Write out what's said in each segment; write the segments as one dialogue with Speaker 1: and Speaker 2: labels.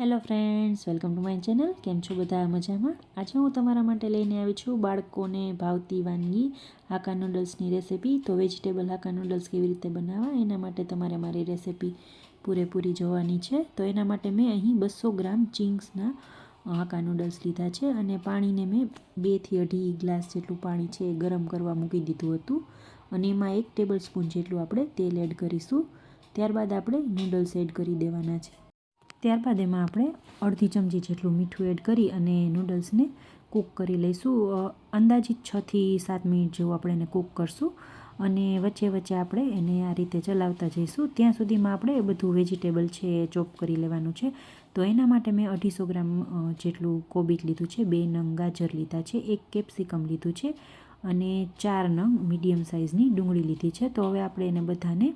Speaker 1: Hello friends, welcome to my channel. કેમ છો બધા? મજામાં? આજે હું તમારા માટે લઈને આવી છું બાળકોને ભાવતી વાનગી હાકા નૂડલ્સની રેસિપી. તો વેજીટેબલ હાકા નૂડલ્સ કેવી રીતે બનાવવા, એના માટે તમારે મારી રેસિપી પૂરેપૂરી જોવાની છે. તો એના માટે મેં અહીં બસો ગ્રામ ચિંગ્સના હાકા નૂડલ્સ લીધા છે અને પાણીને મેં બેથી અઢી ગ્લાસ જેટલું પાણી છે એ ગરમ કરવા મૂકી દીધું હતું. અને એમાં એક ટેબલ સ્પૂન જેટલું આપણે તેલ એડ કરીશું. ત્યારબાદ આપણે નૂડલ્સ એડ કરી દેવાના છે. ત્યારબાદ એમાં આપણે અડધી ચમચી જેટલું મીઠું એડ કરી અને નૂડલ્સને કૂક કરી લઈશું. અંદાજિત છથી સાત મિનિટ જેવું આપણે એને કૂક કરશું અને વચ્ચે વચ્ચે આપણે એને આ રીતે ચલાવતા જઈશું. ત્યાં સુધીમાં આપણે બધું વેજીટેબલ છે એ ચોપ કરી લેવાનું છે. તો એના માટે મેં અઢીસો ગ્રામ જેટલું કોબીજ લીધું છે, બે નંગ ગાજર લીધા છે, એક કેપ્સિકમ લીધું છે અને ચાર નંગ મીડિયમ સાઇઝની ડુંગળી લીધી છે. તો હવે આપણે એને બધાને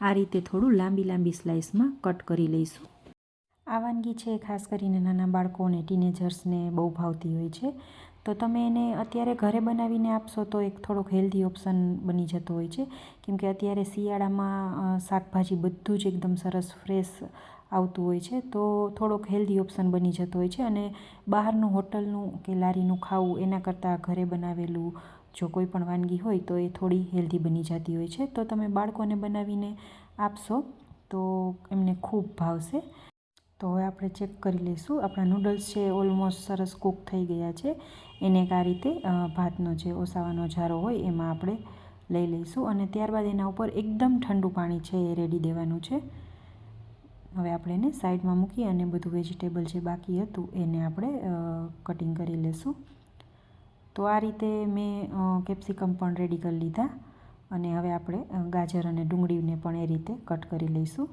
Speaker 1: આ રીતે થોડું લાંબી લાંબી સ્લાઇસમાં કટ કરી લઈશું. આ વાનગી છે, ખાસ કરીને નાના બાળકો અને ટીનેજર્સને બહુ ભાવતી હોય છે. તો તમે એને અત્યારે ઘરે બનાવીને આપશો તો એક થોડોક હેલ્ધી ઓપ્શન બની જતો હોય છે. કેમકે અત્યારે શિયાળામાં શાકભાજી બધું જ એકદમ સરસ ફ્રેશ આવતું હોય છે. તો થોડોક હેલ્ધી ઓપ્શન બની જતો હોય છે અને બહારનું હોટલનું કે લારીનું ખાવું એના કરતાં ઘરે બનાવેલું જો કોઈ પણ વાનગી હોય તો એ થોડી હેલ્ધી બની જતી હોય છે. તો તમે બાળકોને બનાવીને આપશો તો એમને ખૂબ ભાવશે. તો હવે આપણે ચેક કરી લઈશું. આપણા નૂડલ્સ છે ઓલમોસ્ટ સરસ કૂક થઈ ગયા છે. એને એક આ રીતે ભાતનો જે ઓસાવાનો જારો હોય એમાં આપણે લઈ લઈશું અને ત્યારબાદ એના ઉપર એકદમ ઠંડુ પાણી છે એ રેડી દેવાનું છે. હવે આપણે એને સાઈડમાં મૂકી અને બધું વેજીટેબલ જે બાકી હતું એને આપણે કટિંગ કરી લઈશું. તો આ રીતે મેં કેપ્સિકમ પણ રેડી કરી લીધા અને હવે આપણે ગાજર અને ડુંગળીને પણ એ રીતે કટ કરી લઈશું.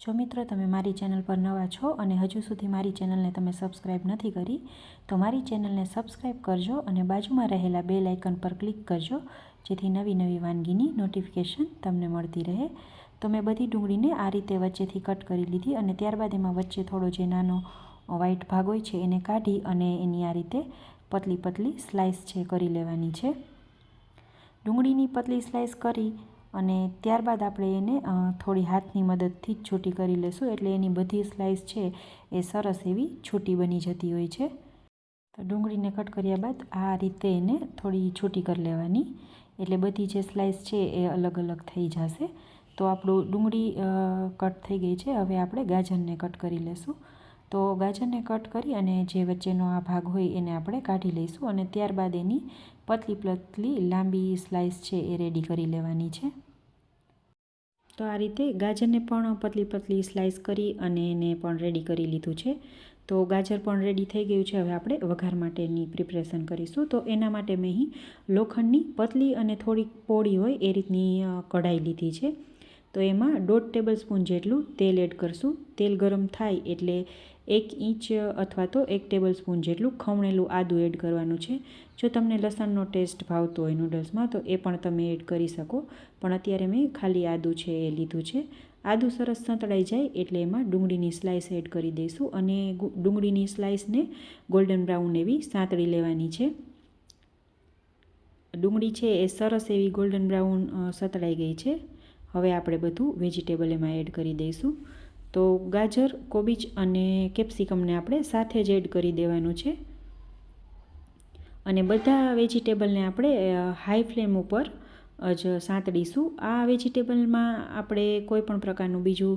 Speaker 1: જો મિત્રો તમે મારી ચેનલ પર નવા છો અને હજુ સુધી મારી ચેનલને તમે સબસ્ક્રાઈબ નથી કરી, તો મારી ચેનલને સબસ્ક્રાઈબ કરજો અને બાજુમાં રહેલા બે લાઇકન પર ક્લિક કરજો, જેથી નવી નવી વાનગીની નોટિફિકેશન તમને મળતી રહે. તો મેં બધી ડુંગળીને આ રીતે વચ્ચેથી કટ કરી લીધી અને ત્યારબાદ એમાં વચ્ચે થોડો જે નાનો વ્હાઈટ ભાગ હોય છે એને કાઢી અને એની આ રીતે પતલી પતલી સ્લાઇસ છે કરી લેવાની છે. ડુંગળીની પતલી સ્લાઇસ કરી અને ત્યારબાદ આપણે એને થોડી હાથની મદદથી જ છૂટી કરી લઈશું એટલે એની બધી સ્લાઇસ છે એ સરસ એવી છૂટી બની જતી હોય છે. તો ડુંગળીને કટ કર્યા બાદ આ રીતે એને થોડી છૂટી કરી લેવાની. એટલે બધી જે સ્લાઇસ છે એ અલગ અલગ થઈ જશે. તો આપણું ડુંગળી કટ થઈ ગઈ છે. હવે આપણે ગાજરને કટ કરી લઈશું તો ગાજરને કટ કરી અને જે વચ્ચેનો આ ભાગ હોય એને આપણે કાઢી લઈશું અને ત્યારબાદ એની પતલી પતલી લાંબી સ્લાઇસ છે એ રેડી કરી લેવાની છે. તો આ રીતે ગાજરને પણ પતલી પતલી સ્લાઇસ કરી અને એને પણ રેડી કરી લીધું છે. તો ગાજર પણ રેડી થઈ ગયું છે. હવે આપણે વઘાર માટેની પ્રિપરેશન કરીશું. તો એના માટે મેં અહીં લોખંડની પતલી અને થોડીક પોળી હોય એ રીતની કઢાઈ લીધી છે. તો એમાં દોઢ ટેબલ સ્પૂન જેટલું તેલ એડ કરશું. તેલ ગરમ થાય એટલે એક ઇંચ અથવા તો એક ટેબલ સ્પૂન જેટલું ખમણેલું આદું એડ કરવાનું છે. જો તમને લસણનો ટેસ્ટ ભાવતો હોય નૂડલ્સમાં, તો એ પણ તમે એડ કરી શકો. પણ અત્યારે મેં ખાલી આદું છે એ લીધું છે. આદું સરસ સંતળાઈ જાય એટલે એમાં ડુંગળીની સ્લાઇસ એડ કરી દઈશું અને ડુંગળીની સ્લાઇસને ગોલ્ડન બ્રાઉન એવી સાંતળી લેવાની છે. ડુંગળી છે એ સરસ એવી ગોલ્ડન બ્રાઉન સતળાઈ ગઈ છે. હવે આપણે બધું વેજીટેબલ એમાં એડ કરી દઈશું. તો ગાજર, કોબીજ અને કેપ્સિકમને આપણે સાથે જ એડ કરી દેવાનું છે. અને બધા વેજીટેબલને આપણે હાઈ ફ્લેમ ઉપર જ સાંતળીશું. આ વેજીટેબલમાં આપણે કોઈ પણ પ્રકારનું બીજું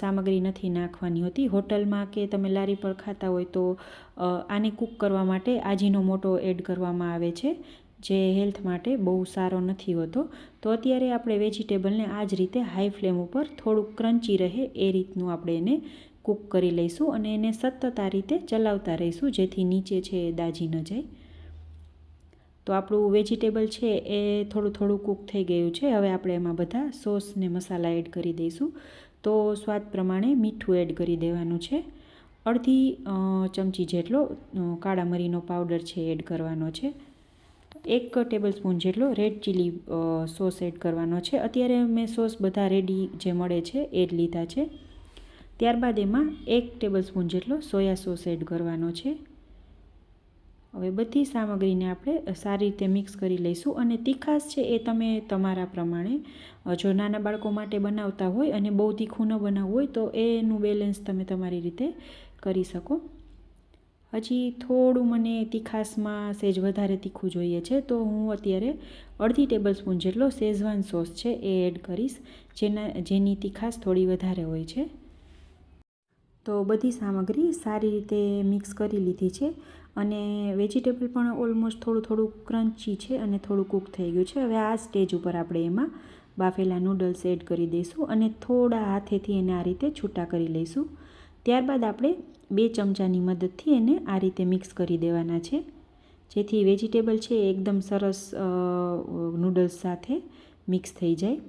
Speaker 1: સામગ્રી નથી નાખવાની હોતી. હોટલમાં કે તમે લારી પર ખાતા હોય તો આને કૂક કરવા માટે આજીનો મોટો એડ કરવામાં આવે છે, જે હેલ્થ માટે બહુ સારો નથી હોતો. તો અત્યારે આપણે વેજીટેબલને આ જ રીતે હાઈ ફ્લેમ ઉપર થોડુંક ક્રન્ચી રહે એ રીતનું આપણે એને કૂક કરી લઈશું અને એને સતત આ રીતે ચલાવતા રહીશું, જેથી નીચે છે એ દાજી ન જાય. તો આપણું વેજીટેબલ છે એ થોડું થોડું કૂક થઈ ગયું છે. હવે આપણે એમાં બધા સોસ ને મસાલા એડ કરી દઈશું. તો સ્વાદ પ્રમાણે મીઠું એડ કરી દેવાનું છે. અડધી ચમચી જેટલો કાળા મરીનો પાવડર છે એડ કરવાનો છે. એક ટેબલ સ્પૂન જેટલો રેડ ચીલી સોસ એડ કરવાનો છે. અત્યારે મેં સોસ બધા રેડી જે મળે છે એ જ લીધા છે. ત્યારબાદ એમાં એક ટેબલ સ્પૂન જેટલો સોયા સોસ એડ કરવાનો છે. હવે બધી સામગ્રીને આપણે સારી રીતે મિક્સ કરી લઈશું અને તીખાશ છે એ તમે તમારા પ્રમાણે જો નાના બાળકો માટે બનાવતા હોય અને બહુ તીખું ન બનાવવું હોય તો એનું બેલેન્સ તમે તમારી રીતે કરી શકો. હજી થોડું મને તીખાસમાં સેજ વધારે તીખું જોઈએ છે, તો હું અત્યારે અડધી ટેબલ સ્પૂન જેટલો શેઝવાન સોસ છે એ એડ કરીશ, જેના, જેની તીખાસ થોડી વધારે હોય છે. તો બધી સામગ્રી સારી રીતે મિક્સ કરી લીધી છે. અને વેજીટેબલ પણ ઓલમોસ્ટ થોડું થોડું ક્રન્ચી છે અને થોડું કૂક થઈ ગયું છે. હવે આ સ્ટેજ ઉપર આપણે એમાં બાફેલા નૂડલ્સ એડ કરી દઈશું અને થોડા હાથેથી એને આ રીતે છૂટા કરી લઈશું. ત્યારબાદ આપણે બે ચમચાની મદદથી એને આ રીતે મિક્સ કરી દેવાના છે. જેથી વેજીટેબલ છે એકદમ સરસ નૂડલ્સ સાથે મિક્સ થઈ જાય.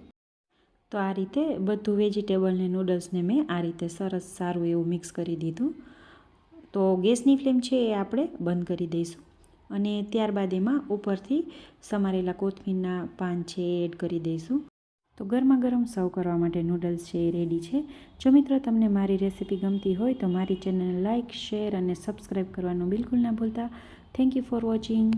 Speaker 1: તો આ રીતે બધું વેજીટેબલને નૂડલ્સને મેં આ રીતે સરસ સારું એવું મિક્સ કરી દીધું. તો ગેસની ફ્લેમ છે એ આપણે બંધ કરી દઈશું. અને ત્યારબાદ એમાં ઉપરથી સમારેલા કોથમીરના પાન છે એડ કરી દઈશું. તો ગરમા ગરમ સર્વ કરવા માટે નૂડલ્સ છે એ રેડી છે. જો મિત્રો તમને મારી રેસીપી ગમતી હોય તો મારી ચેનલ લાઇક શેર અને સબસ્ક્રાઈબ કરવાનું બિલકુલ ના ભૂલતા. Thank you for watching.